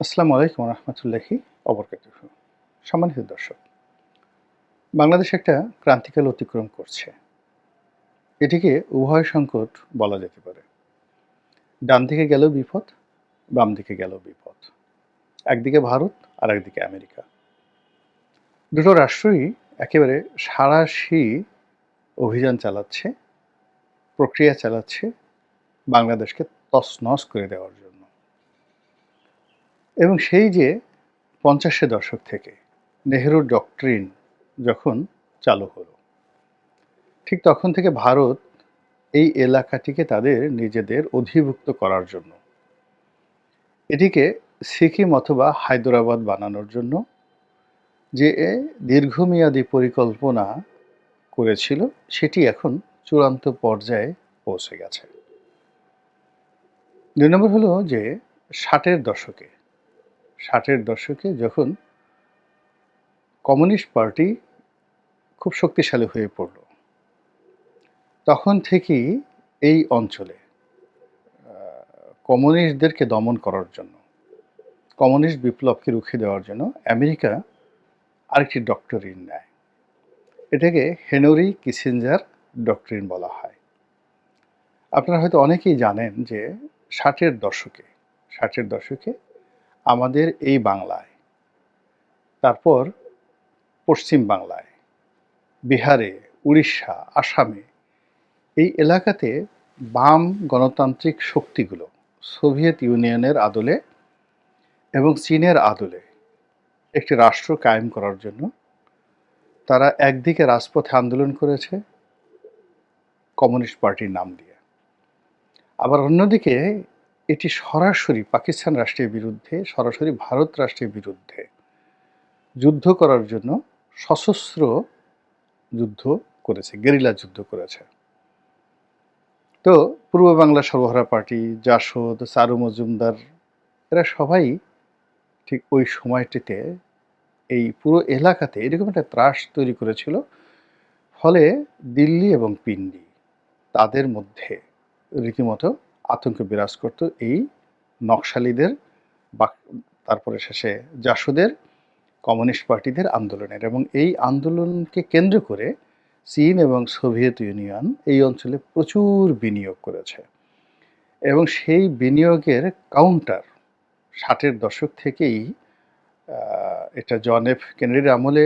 আসসালামু আলাইকুম রহমতুল্লাহি অবরকাত সম্মানিত দর্শক, বাংলাদেশ একটা ক্রান্তিকাল অতিক্রম করছে। এটিকে উভয় সংকট বলা যেতে পারে। ডান দিকে গেল বিপদ, বাম দিকে গেল বিপদ। একদিকে ভারত, আর একদিকে আমেরিকা। দুটো রাষ্ট্রই একেবারে সারাশি অভিযান চালাচ্ছে, প্রক্রিয়া চালাচ্ছে, বাংলাদেশকে তছনছ করে দেওয়ার জন্য। এবং সেই যে পঞ্চাশের দশক থেকে নেহেরুর ডক্ট্রিন যখন চালু হলো, ঠিক তখন থেকে ভারত এই এলাকাটিকে তাদের নিজেদের অধিভুক্ত করার জন্য, এটিকে সিকিম অথবা হায়দ্রাবাদ বানানোর জন্য যে দীর্ঘমেয়াদী পরিকল্পনা করেছিল, সেটি এখন চূড়ান্ত পর্যায়ে পৌঁছে গেছে। দুই নম্বর হলো যে ষাটের দশকে ষাটের দশকে যখন কমিউনিস্ট পার্টি খুব শক্তিশালী হয়ে পড়ল, তখন থেকেই এই অঞ্চলে কমিউনিস্টদেরকে দমন করার জন্য, কমিউনিস্ট বিপ্লবকে রুখে দেওয়ার জন্য আমেরিকা আরেকটি ডক্টরিন নেয়। এটাকে হেনরি কিসেঞ্জার ডক্টরিন বলা হয়। আপনারা হয়তো অনেকেই জানেন যে ষাটের দশকে ষাটের দশকে আমাদের এই বাংলায়। তারপর পশ্চিম বাংলায়, বিহারে, উড়িষ্যা, আসামে এই এলাকাতে বাম গণতান্ত্রিক শক্তিগুলো সোভিয়েত ইউনিয়নের আদলে এবং চীনের আদলে একটি রাষ্ট্র কায়েম করার জন্য তারা একদিকে রাজপথে আন্দোলন করেছে, কমিউনিস্ট পার্টির নাম দিয়ে। আবার অন্যদিকে এটি সরাসরি পাকিস্তান রাষ্ট্রের বিরুদ্ধে, সরাসরি ভারত রাষ্ট্রের বিরুদ্ধে যুদ্ধ করার জন্য সশস্ত্র যুদ্ধ করেছে, গেরিলা যুদ্ধ করেছে। তো পূর্ব বাংলা সর্বহারা পার্টি, জাসদ চারু মজুমদার, এরা সবাই ঠিক ওই সময়টিতে এই পুরো এলাকাতে এরকম একটা ত্রাস তৈরি করেছিল, ফলে দিল্লি এবং পিন্ডি তাদের মধ্যে রীতিমতো আতঙ্ক বিরাজ করত এই নকশালীদের বা তারপরে শেষে জাসুদের কমিউনিস্ট পার্টিদের আন্দোলনের এবং এই আন্দোলনকে কেন্দ্র করে চীন এবং সোভিয়েত ইউনিয়ন এই অঞ্চলে প্রচুর বিনিয়োগ করেছে। এবং সেই বিনিয়োগের কাউন্টার ষাটের দশক থেকেই এটা জন এফ কেনেডির আমলে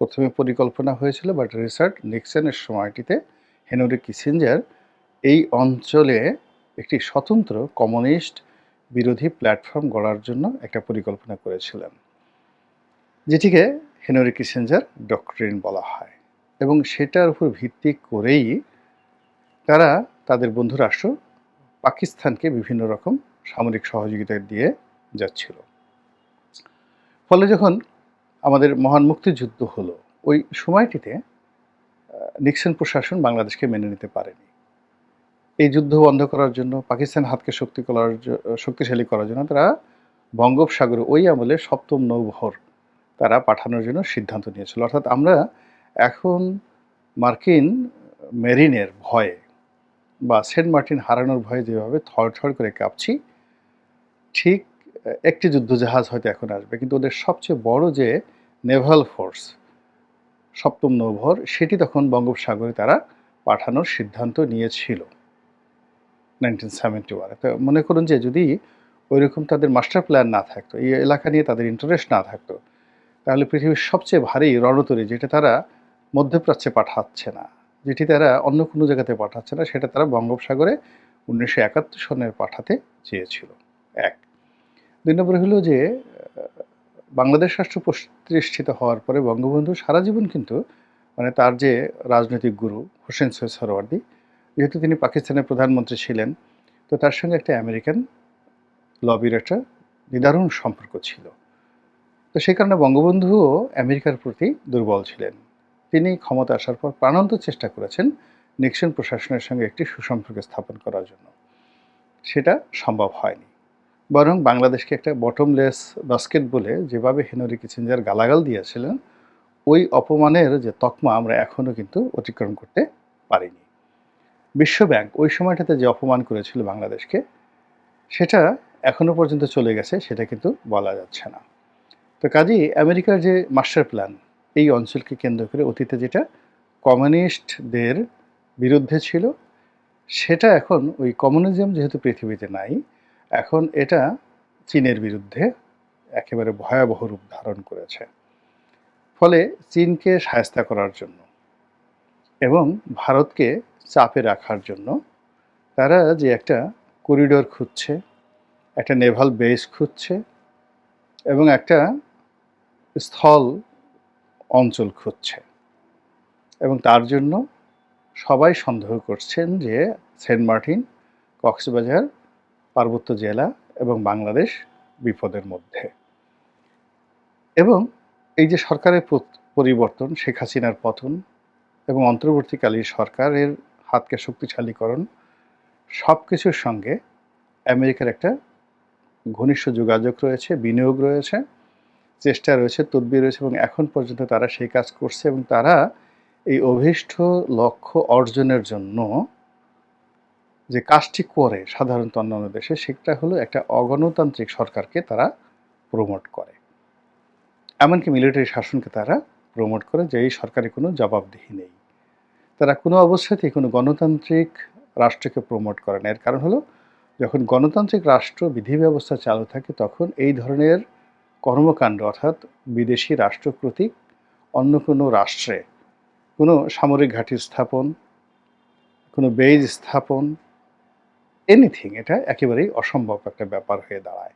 প্রথমে পরিকল্পনা হয়েছিল বাট রিসার্ট নিক্সনের সময়টিতে হেনরি কিসেঞ্জার এই অঞ্চলে একটি স্বতন্ত্র কমিউনিস্ট বিরোধী প্ল্যাটফর্ম গড়ার জন্য একটা পরিকল্পনা করেছিলেন, যেটিকে হেনরি কিসেঞ্জার ডক্টরিন বলা হয়। এবং সেটার উপর ভিত্তি করেই তারা তাদের বন্ধু রাষ্ট্র পাকিস্তানকে বিভিন্ন রকম সামরিক সহযোগিতা দিয়ে যাচ্ছিল। ফলে যখন আমাদের মহান মুক্তিযুদ্ধ হলো, ওই সময়টিতে নিক্সন প্রশাসন বাংলাদেশকে মেনে নিতে পারেনি। এই যুদ্ধ বন্ধ করার জন্য, পাকিস্তান হাতকে শক্তি করার শক্তিশালী করার জন্য তারা বঙ্গোপসাগরে ওই আমলে সপ্তম নৌবহর তারা পাঠানোর জন্য সিদ্ধান্ত নিয়েছিল। অর্থাৎ আমরা এখন মার্কিন মেরিনের ভয়ে বা সেন্ট মার্টিন হারানোর ভয়ে যেভাবে থর করে কাঁপছি, ঠিক একটি যুদ্ধজাহাজ হয়তো এখন আসবে, কিন্তু ওদের সবচেয়ে বড় যে নেভাল ফোর্স সপ্তম নৌভর সেটি তখন বঙ্গোপসাগরে তারা পাঠানোর সিদ্ধান্ত নিয়েছিল। নাইনটিন সেভেন্টি ওয়ানে তো মনে করুন যে যদি ওই রকম তাদের মাস্টার প্ল্যান না থাকতো, এই এলাকা নিয়ে তাদের ইন্টারেস্ট না থাকতো, তাহলে পৃথিবীর সবচেয়ে ভারী রণতরী যেটা তারা মধ্যপ্রাচ্যে পাঠাচ্ছে না, যেটি তারা অন্য কোনো জায়গাতে পাঠাচ্ছে না, সেটা তারা বঙ্গোপসাগরে উনিশশো একাত্তর সনের পাঠাতে চেয়েছিল। এক। দুই নম্বর হলো যে বাংলাদেশ রাষ্ট্র প্রতিষ্ঠিত হওয়ার পরে বঙ্গবন্ধু সারা জীবন কিন্তু মানে তার যে রাজনৈতিক গুরু হোসেন সৈয়দ সরওয়ার্দী যেহেতু তিনি পাকিস্তানের প্রধানমন্ত্রী ছিলেন, তো তার সঙ্গে একটা আমেরিকান লবির একটা নিদারুণ সম্পর্ক ছিল। তো সেই কারণে বঙ্গবন্ধুও আমেরিকার প্রতি দুর্বল ছিলেন। তিনি ক্ষমতা আসার পর প্রাণান্ত চেষ্টা করেছেন নিক্সন প্রশাসনের সঙ্গে একটি সুসম্পর্ক স্থাপন করার জন্য। সেটা সম্ভব হয়নি। বরং বাংলাদেশকে একটা বটমলেস বাস্কেট বলে যেভাবে হেনরি কিচেঞ্জার গালাগাল দিয়েছিলেন, ওই অপমানের যে তকমা আমরা এখনও কিন্তু অতিক্রম করতে পারিনি। বিশ্বব্যাংক ওই সময়টাতে যে অপমান করেছিল বাংলাদেশকে, সেটা এখনও পর্যন্ত চলে গেছে, সেটা কিন্তু বলা যাচ্ছে না। তো কাজেই আমেরিকার যে মাস্টার প্ল্যান, এই অঞ্চলকে কেন্দ্র করে অতীতে যেটা কমিউনিস্টদের বিরুদ্ধে ছিল, সেটা এখন ওই কমিউনিজম যেহেতু পৃথিবীতে নাই, এখন এটা চীনের বিরুদ্ধে একেবারে ভয়াবহ রূপ ধারণ করেছে। ফলে চীনকে সায়স্তা করার জন্য এবং ভারতকে চাপে রাখার জন্য তারা যে একটা করিডোর খুঁজছে, একটা নেভাল বেস খুঁজছে এবং একটা স্থল অঞ্চল খুঁজছে। এবং তার জন্য সবাই সন্দেহ করছেন যে সেন্ট মার্টিন, কক্সবাজার, পার্বত্য জেলা এবং বাংলাদেশ বিপদের মধ্যে। এবং এই যে সরকারের পরিবর্তন, শেখ হাসিনার পতন এবং অন্তর্বর্তীকালীন সরকারের হাতকে শক্তিশালীকরণ সব কিছুর সঙ্গে আমেরিকার একটা ঘনিষ্ঠ যোগাযোগ রয়েছে, বিনিয়োগ রয়েছে, চেষ্টা রয়েছে তদবির রয়েছে এবং এখন পর্যন্ত তারা সেই কাজ করছে এবং তারা এই অভীষ্ট লক্ষ্য অর্জনের জন্য যে কাজটি করে সাধারণত অন্যান্য দেশে, সেটা হলো একটা অগণতান্ত্রিক সরকারকে তারা প্রমোট করে। এমনকি মিলিটারি শাসনকে তারা প্রমোট করে যে এই সরকারের কোনো জবাবদিহি নেই। তারা কোনো অবস্থাতেই কোনো গণতান্ত্রিক রাষ্ট্রকে প্রমোট করে না। এর কারণ হলো, যখন গণতান্ত্রিক রাষ্ট্র বিধি ব্যবস্থা চালু থাকে, তখন এই ধরনের কর্মকাণ্ড অর্থাৎ বিদেশি রাষ্ট্র অন্য কোনো রাষ্ট্রে কোনো সামরিক ঘাঁটি স্থাপন, কোনো বেজ স্থাপন এনিথিং এটা একেবারেই অসম্ভব একটা ব্যাপার হয়ে দাঁড়ায়।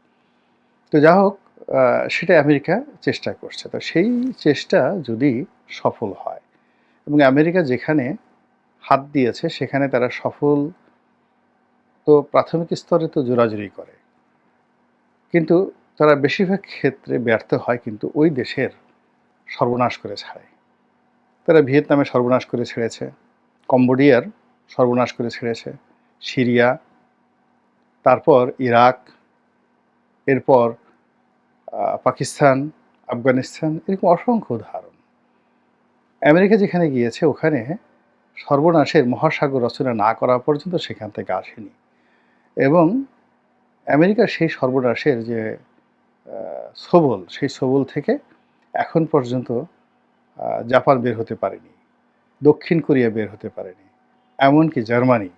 তো যা হোক সেটা আমেরিকা চেষ্টা করছে। তো সেই চেষ্টা যদি সফল হয় এবং আমেরিকা যেখানে হাত দিয়েছে, সেখানে তারা সফল তো প্রাথমিক স্তরে তো জোরাজুরি করে। কিন্তু তারা বেশিরভাগ ক্ষেত্রে ব্যর্থ হয় কিন্তু ওই দেশের সর্বনাশ করে ছাড়ে তারা ভিয়েতনামে সর্বনাশ করে ছেড়েছে, কম্বোডিয়ার সর্বনাশ করে ছেড়েছে, সিরিয়া, তারপর ইরাক, এরপর পাকিস্তান, আফগানিস্তান, এরকম অসংখ্য উদাহরণ। আমেরিকা যেখানে গিয়েছে, ওখানে সর্বনাশের মহাসাগর রচনা না করা পর্যন্ত সেখান থেকে আসেনি। এবং আমেরিকার সেই সর্বনাশের যে সবল, সেই সবল থেকে এখন পর্যন্ত জাপান বের হতে পারেনি, দক্ষিণ কোরিয়া বের হতে পারেনি, এমনকি জার্মানি,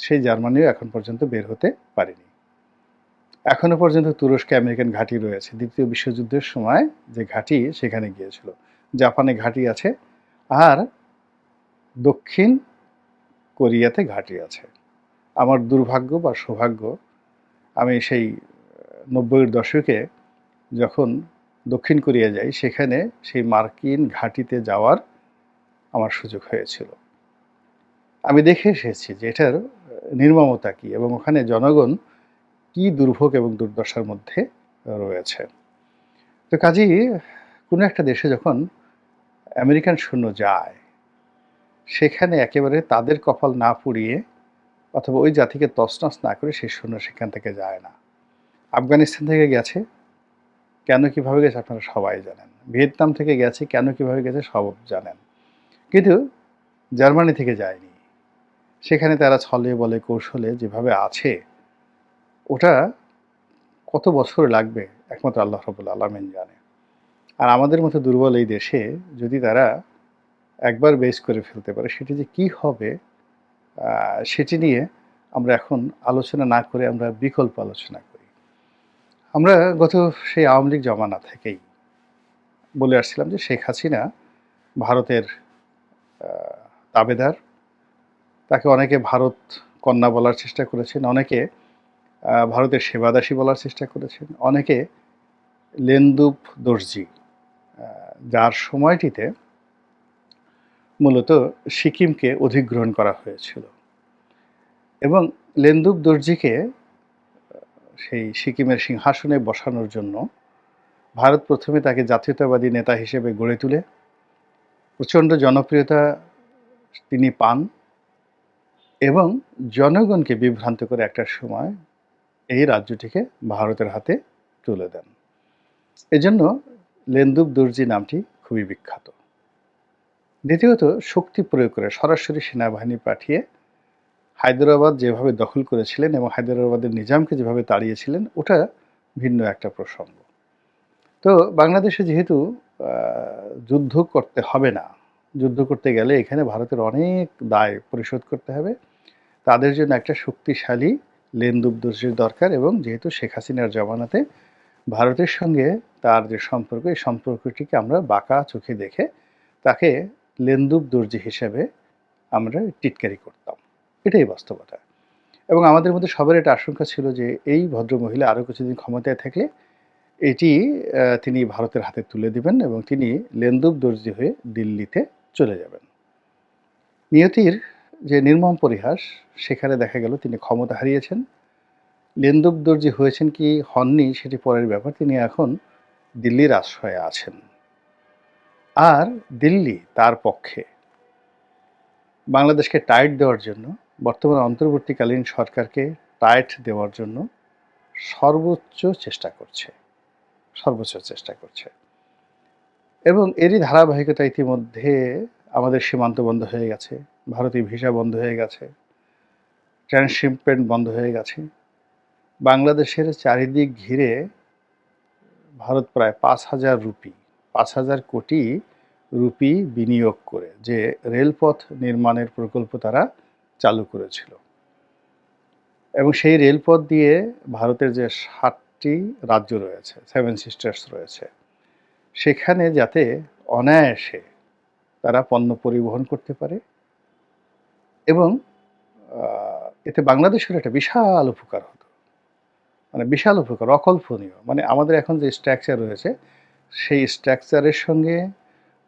সেই জার্মানিও এখন পর্যন্ত বের হতে পারেনি। এখনও পর্যন্ত তুরস্কে আমেরিকান ঘাঁটি রয়েছে। দ্বিতীয় বিশ্বযুদ্ধের সময় যে ঘাঁটি সেখানে গিয়েছিল। জাপানে ঘাঁটি আছে আর দক্ষিণ কোরিয়াতে ঘাঁটি আছে। আমার দুর্ভাগ্য বা সৌভাগ্য, আমি সেই নব্বইয়ের দশকে যখন দক্ষিণ কোরিয়া যাই, সেখানে সেই মার্কিন ঘাঁটিতে যাওয়ার আমার সুযোগ হয়েছিল। আমি দেখে এসেছি যে এটার নির্মমতা কী এবং ওখানে জনগণ কি দুর্ভোগ এবং দুর্দশার মধ্যে রয়েছে। তো কাজেই কোনো একটা দেশে যখন আমেরিকান সৈন্য যায়, সেখানে একেবারে তাদের কপাল না পুড়িয়ে অথবা ওই জাতিকে তছনছ না করে সেই সৈন্য সেখান থেকে যায় না। আফগানিস্তান থেকে গেছে। কেন কীভাবে গেছে আপনারা সবাই জানেন। ভিয়েতনাম থেকে গেছে। কেন কীভাবে গেছে সব জানেন। কিন্তু জার্মানি থেকে যায়নি। সেখানে তারা ছলে বলে, কৌশলে যেভাবে আছে, ওটা কত বছর লাগবে? একমাত্র আল্লাহ রবুল আলমিন জানে। আর আমাদের মতো দুর্বল এই দেশে যদি তারা একবার বেস করে ফেলতে পারে, সেটি যে কি হবে সেটি নিয়ে আমরা এখন আলোচনা না করে আমরা বিকল্প আলোচনা করি। আমরা গত সেই আওয়ামী লীগ জমানা থেকেই বলে আসছিলাম যে শেখ হাসিনা ভারতের তাবেদার। তাকে অনেকে ভারত কন্যা বলার চেষ্টা করেছেন, অনেকে ভারতের সেবাদাসী বলার চেষ্টা করেছেন, অনেকে লেন্দুপ দর্জি যার সময়টিতে মূলত সিকিমকে অধিগ্রহণ করা হয়েছিল। এবং লেন্দুপ দর্জিকে সেই সিকিমের সিংহাসনে বসানোর জন্য ভারত প্রথমে তাকে জাতীয়তাবাদী নেতা হিসেবে গড়ে তুলে, প্রচণ্ড জনপ্রিয়তা তিনি পান এবং জনগণকে বিভ্রান্ত করে একটা সময় এই রাজ্যটিকে ভারতের হাতে তুলে দেন। এজন্য লেন্দুব দর্জি নামটি খুবই বিখ্যাত। দ্বিতীয়ত, শক্তি প্রয়োগ করে সরাসরি সেনাবাহিনী পাঠিয়ে হায়দ্রাবাদ যেভাবে দখল করেছিলেন এবং হায়দ্রাবাদের নিজামকে যেভাবে তাড়িয়েছিলেন, ওটা ভিন্ন একটা প্রসঙ্গ। তো বাংলাদেশে যেহেতু যুদ্ধ করতে হবে না, যুদ্ধ করতে গেলে এখানে ভারতের অনেক দায় পরিশোধ করতে হবে। তাদের জন্য একটা শক্তিশালী লেনদুবদর্শীর দরকার এবং যেহেতু শেখ হাসিনার জমানাতে ভারতের সঙ্গে তার যে সম্পর্ক, এই সম্পর্কটিকে আমরা বাঁকা চোখে দেখে তাকে লেন্দুব দর্জি হিসেবে আমরা টিটকারি করতাম। এটাই বাস্তবতা। এবং আমাদের মধ্যে সবার এটা আশঙ্কা ছিল যে এই ভদ্রমহিলা আরও কিছুদিন ক্ষমতায় থাকলে এটি তিনি ভারতের হাতে তুলে দিবেন এবং তিনি লেন্দুব দর্জি হয়ে দিল্লিতে চলে যাবেন। নিয়তির যে নির্মম পরিহাস, সেখানে দেখা গেল তিনি ক্ষমতা হারিয়েছেন। লেন্দুব দর্জি হয়েছেন কি হননি সেটি পরের ব্যাপার। তিনি এখন দিল্লির আশ্রয়ে আছেন। আর দিল্লি তার পক্ষে। বাংলাদেশকে টাইট দেওয়ার জন্য, বর্তমান অন্তর্বর্তীকালীন সরকারকে টাইট দেওয়ার জন্য সর্বোচ্চ চেষ্টা করছে। সর্বোচ্চ চেষ্টা করছে। এবং এরই ধারাবাহিকতা ইতিমধ্যে আমাদের সীমান্ত বন্ধ হয়ে গেছে। ভারতীয় ভিসা বন্ধ হয়ে গেছে। ট্রান্সশিপমেন্ট বন্ধ হয়ে গেছে। বাংলাদেশের চারিদিক ঘিরে ভারত প্রায় পাঁচ হাজার রুপি, পাঁচ হাজার কোটি রুপি বিনিয়োগ করে যে রেলপথ নির্মাণের প্রকল্প তারা চালু করেছিল। এবং সেই রেলপথ দিয়ে ভারতের যে ষাটটি রাজ্য রয়েছে সেভেন সিস্টার্স রয়েছে, সেখানে যাতে অনায়াসে তারা পণ্য পরিবহন করতে পারে এবং এতে বাংলাদেশের একটা বিশাল উপকার হতো মানে বিশাল উপকার, অকল্পনীয়। মানে আমাদের এখন যে স্ট্রাকচার রয়েছে, সেই স্ট্রাকচারের সঙ্গে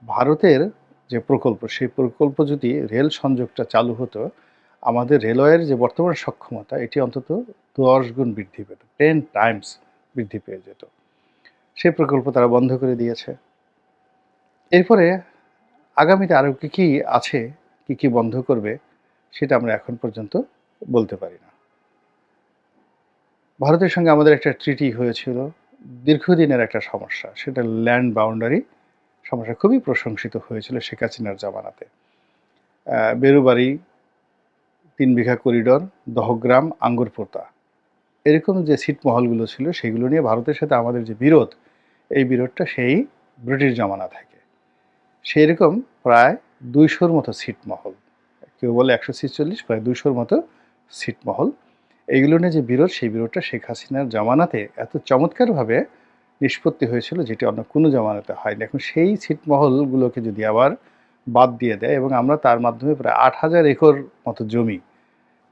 ভারতের যে প্রকল্প, সেই প্রকল্প যদি রেল সংযোগটা চালু হতো, আমাদের রেলওয়ের যে বর্তমান সক্ষমতা, এটি অন্তত দশ গুণ বৃদ্ধি পেত টেন টাইমস বৃদ্ধি পেয়ে যেত। সেই প্রকল্প তারা বন্ধ করে দিয়েছে। এরপরে আগামীতে আরও কী কী আছে, কী কী বন্ধ করবে, সেটা আমরা এখন পর্যন্ত বলতে পারি না। ভারতের সঙ্গে আমাদের একটা ট্রিটি হয়েছিল, দীর্ঘদিনের একটা সমস্যা। সেটা ল্যান্ড বাউন্ডারি সমস্যা খুবই প্রশংসিত হয়েছিল শেখ হাসিনার জামানাতে। বেরুবাড়ি, তিন বিঘা করিডর দহগ্রাম, আঙ্গুরপোতা। এরকম যে ছিটমহলগুলো ছিল, সেগুলো নিয়ে ভারতের সাথে আমাদের যে বিরোধ, এই বিরোধটা সেই ব্রিটিশ জামানা থেকে। সেই রকম প্রায় দুইশোর মতো ছিটমহল কেউ বলে একশো ছিচল্লিশ, প্রায় দুইশোর মতো ছিটমহল এইগুলো নিয়ে যে বিরোধ, সেই বিরোধটা শেখ হাসিনার জামানাতে এত চমৎকারভাবে নিষ্পত্তি হয়েছিল যেটি অন্য কোনো জামানাতে হয়নি। এখন সেই ছিটমহলগুলোকে যদি আবার বাদ দিয়ে দেয় এবং আমরা তার মাধ্যমে প্রায় আট হাজার একর মতো জমি,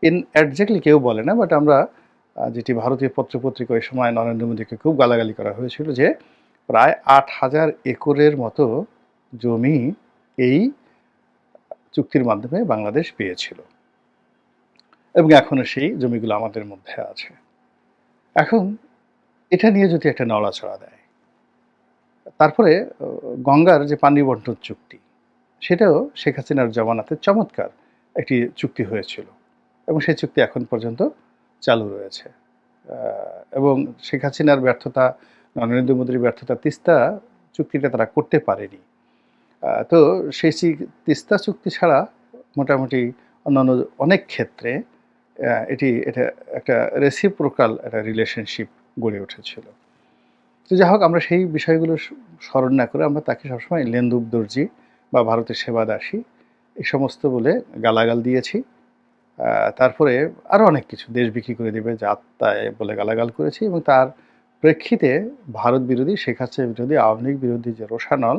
ইন একজ্যাক্টলি কেউ বলে না বাট আমরা যেটি ভারতীয় পত্রপত্রিকা ওই সময় নরেন্দ্র মোদীকে খুব গালাগালি করা হয়েছিল যে প্রায় আট হাজার একরের মতো জমি এই চুক্তির মাধ্যমে বাংলাদেশ পেয়েছিল। এবং এখনও সেই জমিগুলো আমাদের মধ্যে আছে। এখন এটা নিয়ে যদি একটা নড়াচড়া দেয়, তারপরে গঙ্গার যে পানি বন্টন চুক্তি, সেটাও শেখ হাসিনার জমানাতে চমৎকার একটি চুক্তি হয়েছিল এবং সেই চুক্তি এখন পর্যন্ত চালু রয়েছে। এবং শেখ হাসিনার ব্যর্থতা, নরেন্দ্র মোদীর ব্যর্থতা তিস্তা চুক্তিটা তারা করতে পারেনি। তো সেই তিস্তা চুক্তি ছাড়া মোটামুটি অন্যান্য অনেক ক্ষেত্রে এটি, এটা একটা রেসিপ্রোকাল একটা রিলেশনশিপ গড়ে উঠেছিল। তো যাই হোক, আমরা সেই বিষয়গুলো স্মরণ না করে আমরা তাকে সবসময় লেন্দুব দর্জি বা ভারতের সেবা দাসী এই সমস্ত বলে গালাগাল দিয়েছি। তারপরে আরও অনেক কিছু দেশ বিক্রি করে দেবে, যাত্রায় বলে গালাগাল করেছি এবং তার প্রেক্ষিতে ভারত বিরোধী, শেখ হাসিনা বিরোধী, আওয়ামী লীগ বিরোধী যে রোশানল,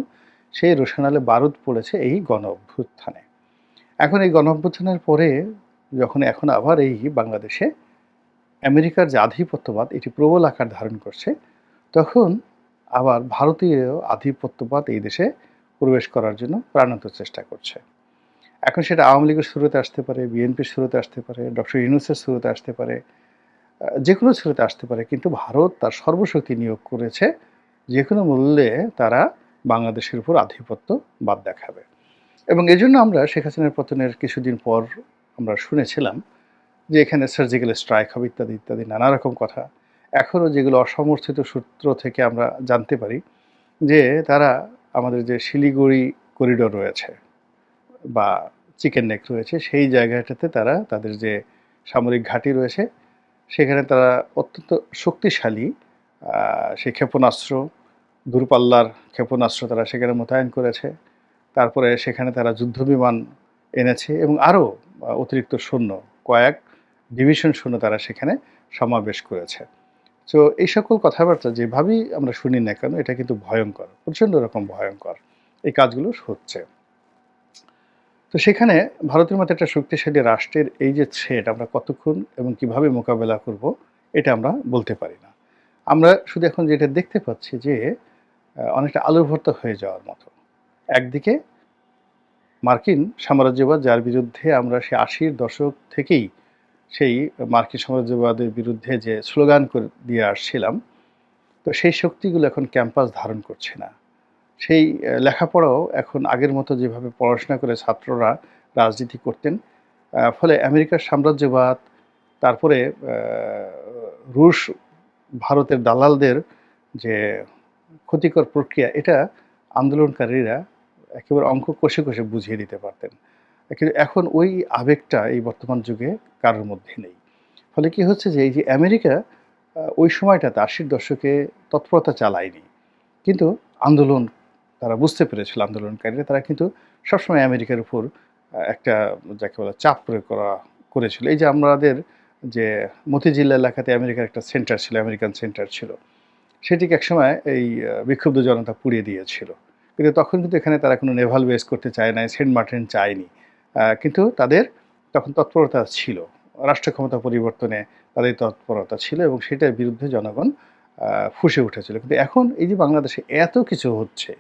সেই রোশানলে বারুদ পড়েছে এই গণ অভ্যুত্থানে এখন এই গণ অভ্যুত্থানের পরে যখন এখন আবার এই বাংলাদেশে আমেরিকার যে আধিপত্যবাদ, এটি প্রবল আকার ধারণ করছে, তখন আবার ভারতীয় আধিপত্যবাদ এই দেশে প্রবেশ করার জন্য প্রাণান্ত চেষ্টা করছে। এখন সেটা আওয়ামী লীগের শুরুতে আসতে পারে, বিএনপির শুরুতে আসতে পারে, ডক্টর ইউনুসের শুরুতে আসতে পারে যে কোনো শুরুতে আসতে পারে, কিন্তু ভারত তার সর্বশক্তি নিয়োগ করেছে, যে কোনো মূল্যে তারা বাংলাদেশের উপর আধিপত্য বাদ দেখাবে। এবং এজন্য আমরা শেখ হাসিনার পতনের কিছুদিন পর আমরা শুনেছিলাম যে এখানে সার্জিক্যাল স্ট্রাইক হবে ইত্যাদি ইত্যাদি, নানা রকম কথা। এখনও যেগুলো অসমর্থিত সূত্র থেকে আমরা জানতে পারি যে তারা আমাদের যে শিলিগুড়ি করিডোর রয়েছে বা চিকেন নেক রয়েছে, সেই জায়গাটাতে তারা তাদের যে সামরিক ঘাঁটি রয়েছে, সেখানে তারা অত্যন্ত শক্তিশালী সেই ক্ষেপণাস্ত্র, দূরপাল্লার ক্ষেপণাস্ত্র তারা সেখানে মোতায়েন করেছে। তারপরে সেখানে তারা যুদ্ধবিমান এনেছে এবং আরও অতিরিক্ত সৈন্য কয়েক ডিভিশন সৈন্য তারা সেখানে সমাবেশ করেছে। তো এই সকল কথাবার্তা যেভাবেই আমরা শুনি না কেন, এটা কিন্তু ভয়ঙ্কর, প্রচণ্ড রকম ভয়ঙ্কর এই কাজগুলো হচ্ছে। তো সেখানে ভারতের মতো একটা শক্তিশালী রাষ্ট্রের এই যে থ্রেট আমরা কতক্ষণ এবং কীভাবে মোকাবেলা করব, এটা আমরা বলতে পারি না। আমরা শুধু এখন যেটা দেখতে পাচ্ছি যে অনেকটা আলু ভর্তা হয়ে যাওয়ার মতো। একদিকে মার্কিন সাম্রাজ্যবাদ, যার বিরুদ্ধে আমরা সে আশির দশক থেকেই সেই মার্কিন সাম্রাজ্যবাদের বিরুদ্ধে যে স্লোগান করে দিয়ে আসছিলাম, তো সেই শক্তিগুলো এখন ক্যাম্পাস ধারণ করছে না। সেই লেখাপড়াও এখন আগের মতো যেভাবে পড়াশোনা করে ছাত্ররা রাজনীতি করতেন ফলে আমেরিকার সাম্রাজ্যবাদ, তারপরে রুশ, ভারতের দালালদের যে ক্ষতিকর প্রক্রিয়া, এটা আন্দোলনকারীরা একেবারে অঙ্ক কষে কষে বুঝিয়ে দিতে পারতেন। কিন্তু এখন ওই আবেগটা এই বর্তমান যুগে কারোর মধ্যে নেই। ফলে কি হচ্ছে যে, এই যে আমেরিকা ওই সময়টাতে আশির দশকে তৎপরতা চালায়নি। কিন্তু আন্দোলন, তারা বুঝতে পেরেছিল আন্দোলনকারীরা, তারা কিন্তু সবসময় আমেরিকার উপর একটা যাকে বলে চাপ প্রয়োগ করা, করেছিল। এই যে আমাদের যে মতিঝিল এলাকাতে আমেরিকার একটা সেন্টার ছিল, আমেরিকান সেন্টার ছিল, সেটিকে একসময় এই বিক্ষুব্ধ জনতা পুড়িয়ে দিয়েছিল। কিন্তু তখন কিন্তু এখানে তারা কোনো নেভাল বেস করতে চায় নাই, সেন্ট মার্টিন চায়নি। কিন্তু তাদের তখন তৎপরতা ছিল। রাষ্ট্র ক্ষমতা পরিবর্তনে তাদের তৎপরতা ছিল এবং সেটার বিরুদ্ধে জনগণ ফুঁসে উঠেছিল। কিন্তু এখন এই যে বাংলাদেশে এত কিছু হচ্ছে,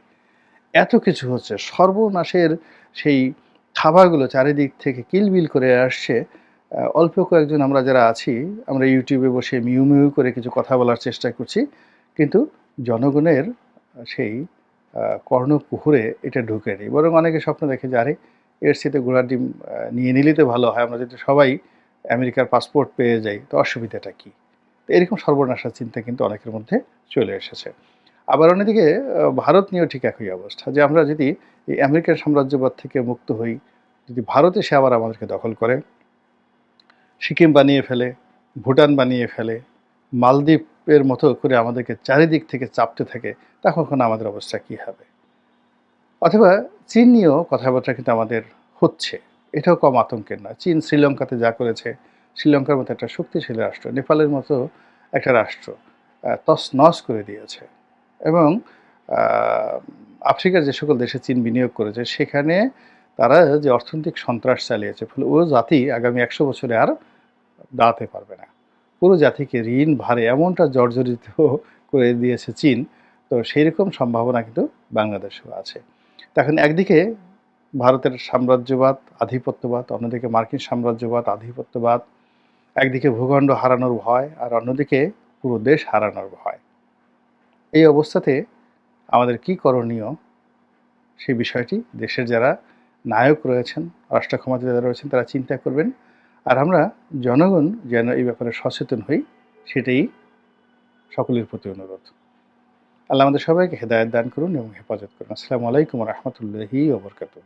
এত কিছু হচ্ছে, সর্বনাশের সেই খাবারগুলো চারিদিক থেকে কিলবিল করে আসছে অল্প কয়েকজন আমরা যারা আছি, আমরা ইউটিউবে বসে মিউ মিউ করে কিছু কথা বলার চেষ্টা করছি, কিন্তু জনগণের সেই কর্ণকুহরে এটা ঢুকে নেই। বরং অনেকে স্বপ্ন দেখে যে, আরে, এর সাথে ঘোড়ার ডিম নিয়ে নিলে তো ভালো হয়, আমরা যদি সবাই আমেরিকার পাসপোর্ট পেয়ে যাই, তো অসুবিধাটা কী? তো এরকম সর্বনাশার চিন্তা কিন্তু অনেকের মধ্যে চলে এসেছে। আবার অন্যদিকে ভারত নিয়েও ঠিক একই অবস্থা, যে আমরা যদি এই আমেরিকার সাম্রাজ্যবাদ থেকে মুক্ত হই, যদি ভারতে সে আবার আমাদেরকে দখল করে, সিকিম বানিয়ে ফেলে, ভুটান বানিয়ে ফেলে মালদ্বীপের মতো করে আমাদেরকে চারিদিক থেকে চাপতে থাকে তখন আমাদের অবস্থা কী হবে? অথবা চীন নিয়েও কথাবার্তা কিন্তু আমাদের হচ্ছে, এটাও কম আতঙ্কের না চীন শ্রীলঙ্কাতে যা করেছে, শ্রীলঙ্কার মতো একটা শক্তিশালী রাষ্ট্র, নেপালের মতো একটা রাষ্ট্র তস নস করে দিয়েছে। এবং আফ্রিকার যে সকল দেশে চীন বিনিয়োগ করেছে, সেখানে তারা যে অর্থনৈতিক সন্ত্রাস চালিয়েছে, ফলে ও জাতি আগামী একশো বছরে আর দাঁড়াতে পারবে না। পুরো জাতিকে ঋণ, ভারে এমনটা জর্জরিত করে দিয়েছে চীন, তো সেই রকম সম্ভাবনা কিন্তু বাংলাদেশেও আছে। তখন একদিকে ভারতের সাম্রাজ্যবাদ, আধিপত্যবাদ, অন্যদিকে মার্কিন সাম্রাজ্যবাদ, আধিপত্যবাদ, একদিকে ভূখণ্ড হারানোর ভয়, আর অন্যদিকে পুরো দেশ হারানোর ভয়। এই অবস্থাতে আমাদের কি করণীয় সেই বিষয়টি দেশের যারা নায়ক রয়েছেন রাষ্ট্র ক্ষমতা যারা রয়েছেন, তারা চিন্তা করবেন আর আমরা জনগণ যেন এই ব্যাপারে সচেতন হই, সেটাই সকলের প্রতি অনুরোধ। আল্লাহ আমাদের সবাইকে হেদায়ত দান করুন এবং হেফাজত করুন। আসসালামু আলাইকুম রহমতুল্লাহি ওবরকাতুহ